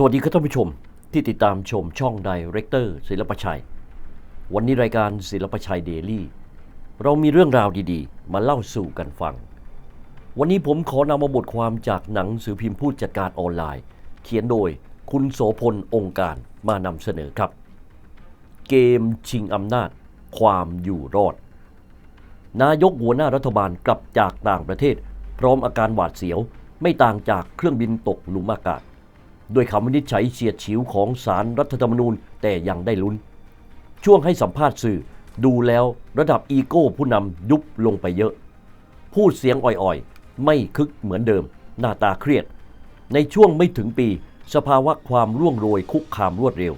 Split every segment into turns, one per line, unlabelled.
สวัสดีครับท่านผู้ชมที่ติดตามชมช่องไดเรคเตอร์ศิลปชัย วันนี้รายการศิลปชัยเดลี่ เรามีเรื่องราวดีๆ มาเล่าสู่กันฟัง วันนี้ผมขอนำมาบทความจากหนังสือพิมพ์ผู้จัดการออนไลน์ เขียนโดยคุณโสพลองค์การมานำเสนอครับ เกมชิงอำนาจ ความอยู่รอด นายกหัวหน้ารัฐบาลกลับจากต่างประเทศ พร้อมอาการหวาดเสียว ไม่ต่างจากเครื่องบินตกหลุมอากาศ ด้วยคำวินิจฉัยเฉียดฉิวของสารรัฐธรรมนูญแต่ยังได้ลุ้น ช่วงให้สัมภาษณ์สื่อดูแล้วระดับอีโก้ผู้นำยุบลงไปเยอะ พูดเสียงอ่อยๆ ไม่คึกเหมือนเดิม หน้าตาเครียด ในช่วงไม่ถึงปี สภาวะความร่วงโรยคุกคามรวดเร็ว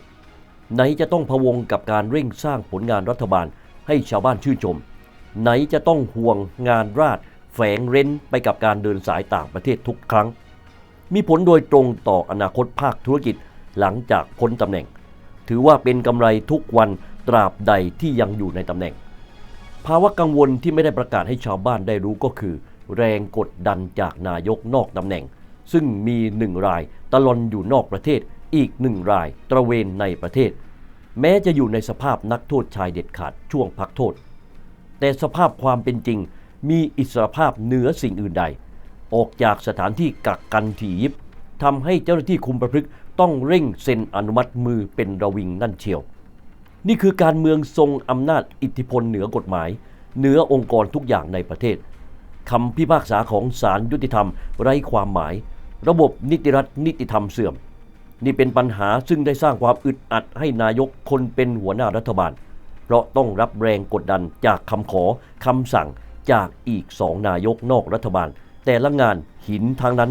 ไหนจะต้องพะวงกับการเร่งสร้างผลงานรัฐบาลให้ชาวบ้านชื่นชม ไหนจะต้องห่วงงานราษฎรแฝงเร้นไปกับการเดินสายต่างประเทศทุกครั้ง มีผลโดยตรงต่ออนาคตภาคธุรกิจหลังจากพ้นตำแหน่ง ถือว่าเป็นกำไรทุกวันตราบใดที่ยังอยู่ในตำแหน่ง ภาวะกังวลที่ไม่ได้ประกาศให้ชาวบ้านได้รู้ก็คือ แรงกดดันจากนายกนอกตำแหน่ง ซึ่งมีหนึ่งรายตลอนอยู่นอกประเทศอีกหนึ่งรายตระเวนในประเทศ แม้จะอยู่ในสภาพนักโทษชายเด็ดขาดช่วงพักโทษ แต่สภาพความเป็นจริงมีอิสรภาพเหนือสิ่งอื่นใด ออกจากสถานที่กักกันถี่ยิบทำให้เจ้าหน้าที่คุมประพฤติต้องเร่งเซ็นอนุมัติมือเป็นระวิงนั่นเชียว นี่คือการเมืองทรงอำนาจอิทธิพลเหนือกฎหมาย เหนือองค์กรทุกอย่างในประเทศคำพิพากษาของศาลยุติธรรมไร้ความหมาย ระบบนิติรัฐนิติธรรมเสื่อม นี่เป็นปัญหาซึ่งได้สร้างความอึดอัดให้นายกคนเป็นหัวหน้ารัฐบาล เพราะต้องรับแรงกดดันจากคำขอคำสั่งจากอีกสองนายกนอกรัฐบาล แต่ละงานหินทางนั้น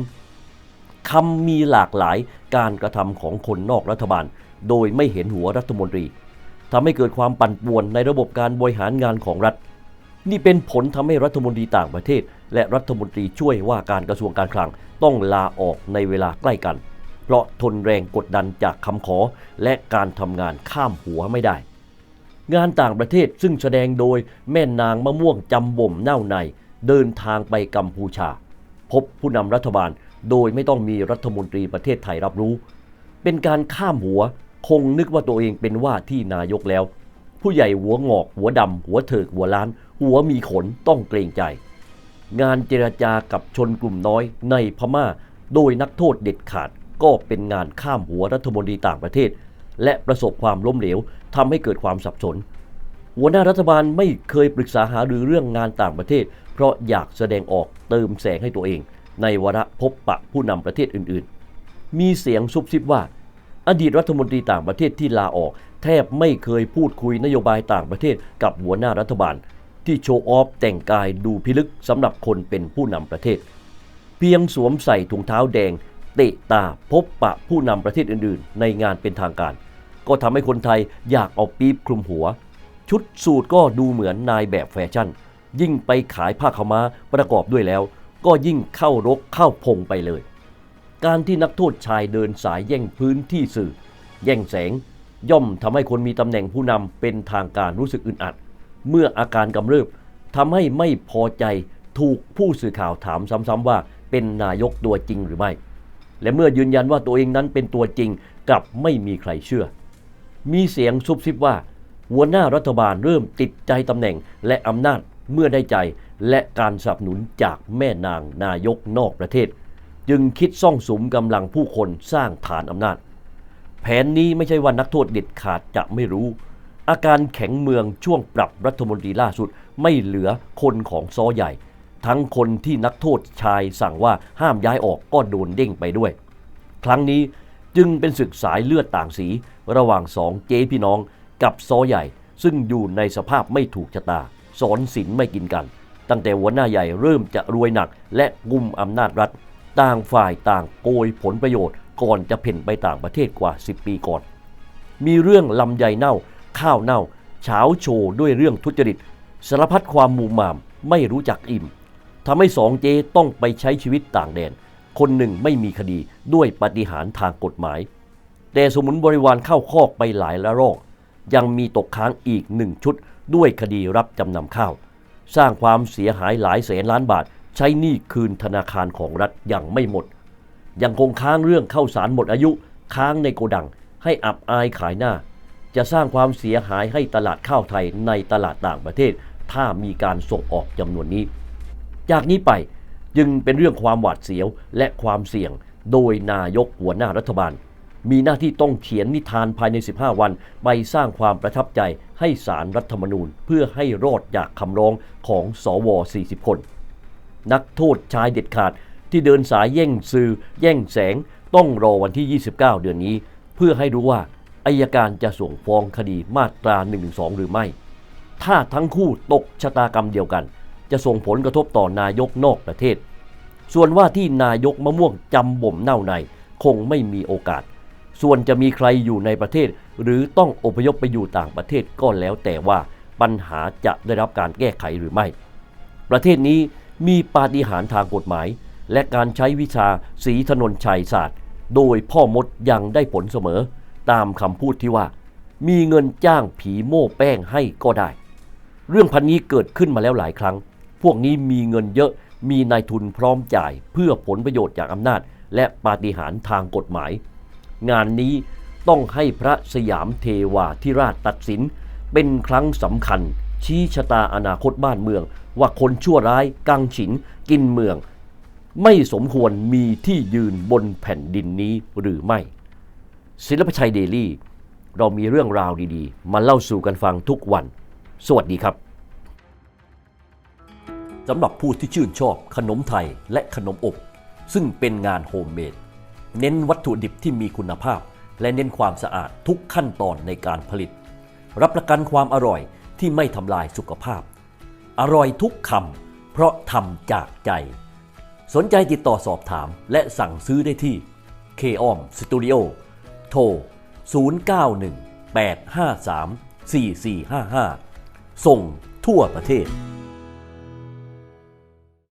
คำมีหลากหลายการกระทำของคนนอกรัฐบาล โดยไม่เห็นหัวรัฐมนตรีทำให้เกิดความปั่นป่วนในระบบการบริหารงานของรัฐ นี่เป็นผลทำให้รัฐมนตรีต่างประเทศ และรัฐมนตรีช่วยว่าการกระทรวงการคลังต้องลาออกในเวลาใกล้กัน เพราะทนแรงกดดันจากคำขอ และการทำงานข้ามหัวไม่ได้ งานต่างประเทศซึ่งแสดงโดยแม่นางมะม่วงจำบ่มเน่าใน เดินทางไปกัมพูชา พบผู้นำรัฐบาลโดยไม่ต้องมีรัฐมนตรีประเทศไทยรับรู้ เป็นการข้ามหัวคงนึกว่าตัวเองเป็นว่าที่นายกแล้ว ผู้ใหญ่หัวงอก หัวดำหัวเถิกหัวล้าน หัวมีขนต้องเกรงใจ งานเจรจากับชนกลุ่มน้อยในพม่า โดยนักโทษเด็ดขาดก็เป็นงานข้ามหัวรัฐมนตรีต่างประเทศ และประสบความล้มเหลวทำให้เกิดความสับสน หัวหน้ารัฐบาลไม่เคยปรึกษาหารือเรื่องงานต่างประเทศ เพราะอยากแสดงออกเติมแสงให้ตัวเอง ในวาระพบปะผู้นำประเทศอื่นๆ มีเสียงซุบซิบว่า อดีตรัฐมนตรีต่างประเทศที่ลาออก แทบไม่เคยพูดคุยนโยบายต่างประเทศกับหัวหน้ารัฐบาล ที่โชว์ออฟแต่งกายดูพิลึกสำหรับคนเป็นผู้นำประเทศ เพียงสวมใส่ถุงเท้าแดงเตะตาพบปะผู้นำประเทศอื่นๆ ในงานเป็นทางการ ก็ทำให้คนไทยอยากเอาปี๊บคลุมหัว ชุดสูทก็ดูเหมือนนายแบบแฟชั่น ยิ่งไปขายผ้าขาวม้าประกอบด้วยแล้ว ก็ยิ่งเข้ารกเข้าพงไปเลย การที่นักโทษชายเดินสายแย่งพื้นที่สื่อ แย่งแสง ย่อมทำให้คนมีตำแหน่งผู้นำเป็นทางการรู้สึกอึดอัด เมื่ออาการกำเริบทำให้ไม่พอใจถูกผู้สื่อข่าวถามซ้ำๆว่าเป็นนายกตัวจริงหรือไม่ และเมื่อยืนยันว่าตัวเองนั้นเป็นตัวจริงกลับไม่มีใครเชื่อ มีเสียงซุบซิบว่า หัวหน้ารัฐบาลเริ่มติดใจตำแหน่งและอำนาจเมื่อได้ใจ และการสนับสนุนจากแม่นางนายกนอกประเทศ จึงคิดซ่องสุมกำลังผู้คนสร้างฐานอำนาจ แผนนี้ไม่ใช่ว่านักโทษเด็ดขาดจะไม่รู้ อาการแข็งเมืองช่วงปรับรัฐมนตรีล่าสุดไม่เหลือคนของซอใหญ่ ทั้งคนที่นักโทษชายสั่งว่าห้ามย้ายออกก็โดนเด้งไปด้วย ครั้งนี้จึงเป็นศึกสายเลือดต่างสี ระหว่างสองเจ๊พี่น้อง กับซอใหญ่ซึ่งอยู่ในสภาพไม่ถูกชะตา สอนสินไม่กินกัน ตั้งแต่หัวหน้าใหญ่เริ่มจะรวยหนัก และกุมอำนาจรัฐ ต่างฝ่ายต่างโกยผลประโยชน์ ก่อนจะเพ่นไปต่างประเทศกว่า 10 ปีก่อน มีเรื่องลำไยเน่า ข้าวเน่าเฉาโชว์ด้วยเรื่องทุจริต สารพัดความมูมามไม่รู้จักอิ่มทำให้สองเจต้องไปใช้ชีวิตต่างแดน คนหนึ่งไม่มีคดีด้วยปฏิหารทางกฎหมาย แต่สมุนบริวารเข้าคอกไปหลายละรอก ยังมีตกค้างอีกหนึ่งชุด ด้วยคดีรับจำนำข้าว สร้างความเสียหายหลายแสนล้านบาท ใช้หนี้คืนธนาคารของรัฐอย่างไม่หมด ยังคงค้างเรื่องเข้าสารหมดอายุค้างในโกดัง ให้อับอายขายหน้า จะสร้างความเสียหายให้ตลาดข้าวไทยในตลาดต่างประเทศ ถ้ามีการส่งออกจำนวนนี้ จากนี้ไปจึงเป็นเรื่องความหวาดเสียวและความเสี่ยง โดยนายกหัวหน้ารัฐบาล มีหน้าที่ต้องเขียนนิทานภายใน 15 วัน ไปสร้างความประทับใจให้สารรัฐธรรมนูญ เพื่อให้รอดจากคำร้องของสว40 คน นักโทษชายเด็ดขาดที่เดินสายแย่งซื้อแย่งแสง ต้องรอวันที่ 29 เดือนนี้ เพื่อให้รู้ว่าอายการจะส่งฟ้องคดีมาตรา 112 หรือไม่ ถ้าทั้งคู่ตกชะตากรรมเดียวกัน จะส่งผลกระทบต่อนายกนอกประเทศ ส่วนว่าที่นายกมะม่วงจำบ่มเน่าในคงไม่มีโอกาส ส่วนจะมีใครอยู่ในประเทศ หรือต้องอพยพไปอยู่ต่างประเทศก็แล้วแต่ว่าปัญหาจะได้รับการแก้ไขหรือไม่ ประเทศนี้มีปาฏิหาริย์ทางกฎหมาย และการใช้วิชาสีถนนชัยศาสตร์ โดยพ่อมดยังได้ผลเสมอ ตามคำพูดที่ว่า มีเงินจ้างผีโม่แป้งให้ก็ได้ เรื่องพันนี้เกิดขึ้นมาแล้วหลายครั้ง พวกนี้มีเงินเยอะมีนายทุนพร้อมจ่าย เพื่อผลประโยชน์จากอำนาจ และปาฏิหาริย์ทางกฎหมาย งานนี้ต้องให้พระสยามเทวาธิราชตัดสิน เป็นครั้งสำคัญ ชี้ชะตาอนาคตบ้านเมือง ว่าคนชั่วร้ายกังฉินกินเมือง ไม่สมควรมีที่ยืนบนแผ่นดินนี้หรือไม่ ศิลปชัยเดลี่ เรามีเรื่องราวดีๆ มาเล่าสู่กันฟังทุกวัน สวัสดีครับสำหรับผู้ที่ชื่นชอบขนมไทยและขนมอบ ซึ่งเป็นงานโฮมเมด เน้นวัตถุดิบที่มีคุณภาพ และเน้นความสะอาดทุกขั้นตอนในการผลิต รับประกันความอร่อยที่ไม่ทำลายสุขภาพ อร่อยทุกคำเพราะทำจากใจ สนใจติดต่อสอบถามและสั่งซื้อได้ที่ k o m Studio โทร 091 853 4455 ส่งทั่วประเทศ